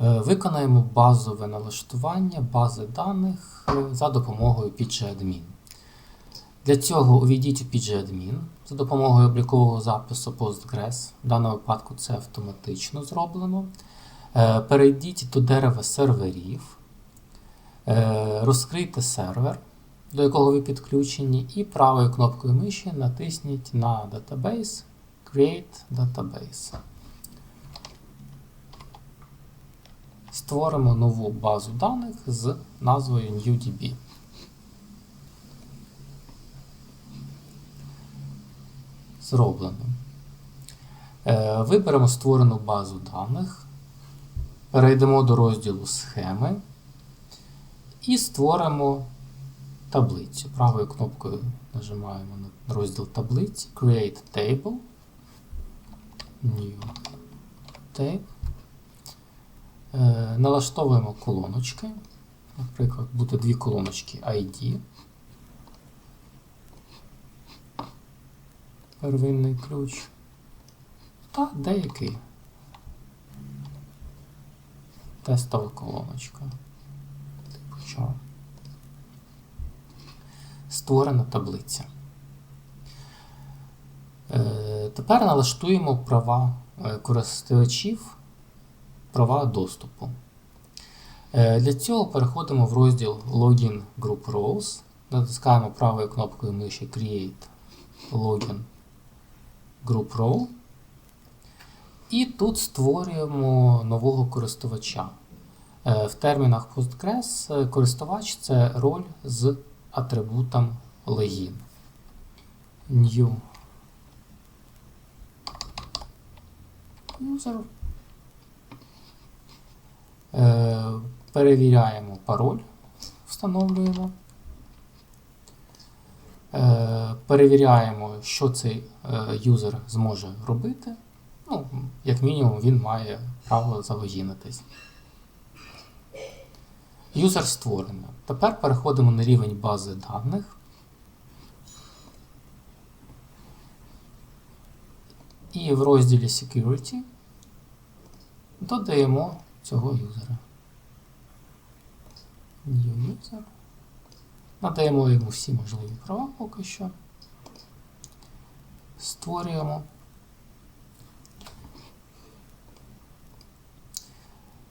Е, Виконаємо базове налаштування бази даних е, за допомогою PGAdmin. Для цього увійдіть у PGAdmin за допомогою облікового запису Postgres. В даному випадку це автоматично зроблено. Е, Перейдіть до дерева серверів, розкрийте сервер, до якого ви підключені, і правою кнопкою миші натисніть на Database Create Database. Створимо нову базу даних з назвою NewDB. Зроблено. Е, Виберемо створену базу даних, перейдемо до розділу схеми і створимо таблицю. Правою кнопкою нажимаємо на розділ таблиці Create Table. New Table. Налаштовуємо колоночки. Наприклад, буде дві колоночки ID. Первинний ключ. Та деякий. Тестова колоночка. Типу чого. Створена таблиця. Е, тепер налаштуємо права е, користувачів права доступу. Е, Для цього переходимо в розділ Login Group Roles, натискаємо правою кнопкою миші Create Login Group Role. І тут створюємо нового користувача. Е, В термінах Postgres е, користувач це роль з атрибутом login. New user. Е, Перевіряємо пароль, встановлюємо. Е, Перевіряємо, що цей е, юзер зможе робити. Ну, як мінімум, він має право залогінитись. Юзер створено. Тепер переходимо на рівень бази даних. І в розділі Security додаємо цього юзера. User. Надаємо йому всі можливі права поки що. Створюємо.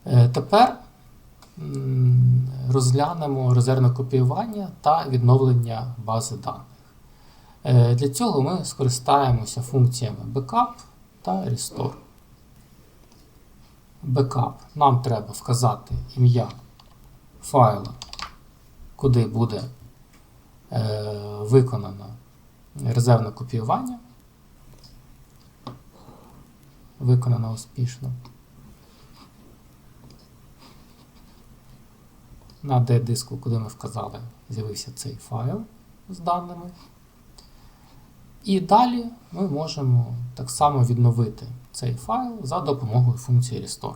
Е, Тепер розглянемо резервне копіювання та відновлення бази даних. Е, Для цього ми скористаємося функціями backup та restore. Backup. Нам треба вказати ім'я файла, куди буде е, виконано резервне копіювання. Виконано успішно. На D-диску, куди ми вказали, з'явився цей файл з даними. І далі ми можемо так само відновити цей файл за допомогою функції Restore.